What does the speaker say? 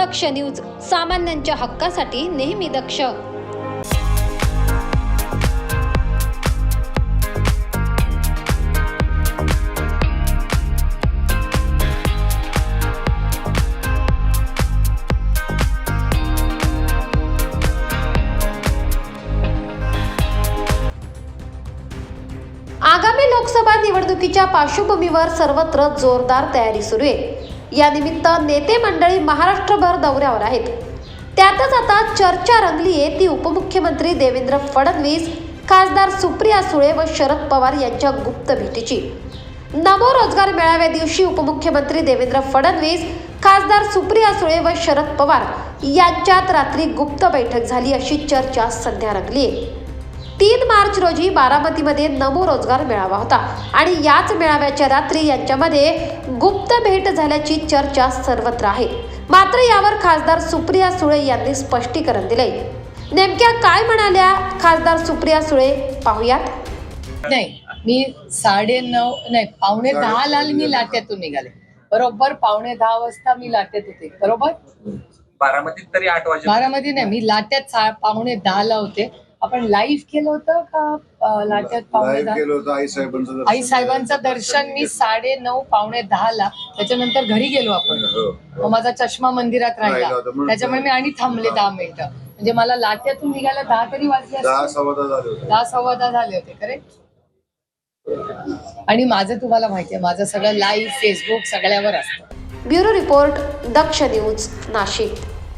दक्ष news सामान्यांच्या हक्कासाठी नेहमी दक्ष. आगामी लोकसभा निवडणुकीच्या पार्श्वभूमीवर सर्वत्र जोरदार तयारी सुरू आहे. यानिमित्त नेते मंडळी महाराष्ट्रभर दौऱ्यावर आहेत. त्यातच आता चर्चा रंगली आहे. ती उपमुख्यमंत्री देवेंद्र फडणवीस खासदार सुप्रिया सुळे व शरद पवार यांच्या गुप्त भेटीची. नमो रोजगार मेळाव्या दिवशी उपमुख्यमंत्री देवेंद्र फडणवीस खासदार सुप्रिया सुळे व शरद पवार यांच्यात रात्री गुप्त बैठक झाली अशी चर्चा सध्या रंगली आहे. तीन मार्च रोजी बारामतीमध्ये नमो रोजगार मेळावा होता. आणि याच मेळाव्याच्या रात्री यांच्यामध्ये गुप्त भेट झाल्याची चर्चा सर्वत्र आहे. मात्र यावर खासदार सुप्रिया सुळे यांनी स्पष्टीकरण दिले नेमक्या काय म्हणाल्या? खासदार सुप्रिया सुळे पाहुयात. नाही मी साडे नऊ नाही पावणे दहा ला मी लाट्यातून निघाले. बरोबर पावणे दहा वाजता मी लाट्यात होते. बरोबर? बारामतीत तरी आठ वाजे बारामती नाही मी लाट्यात सा- पावणे दहा ला होते. आपण लाईव्ह केलं होतं का लाट्यात पावणे दहा केलं होतं आई साहेबांचं दर्शन. आई साहेबांचं दर्शन मी साडे नऊ पावणे दहा ला त्याच्यानंतर घरी गेलो आपण. हो. मग माझा चष्मा मंदिरात राहिला त्याच्यामुळे मी आणि थांबले दहा मिनिटं. म्हणजे मला लाट्यातून निघायला दहा तरी वाजले दहा. सव्वा दहा झाले होते. दहा सव्वा दहा झाले होते करेक्ट आणि माझं तुम्हाला माहिती आहे माझं सगळं लाईव्ह फेसबुक सगळ्यावर असतं. Bureau report Daksh news Nashik.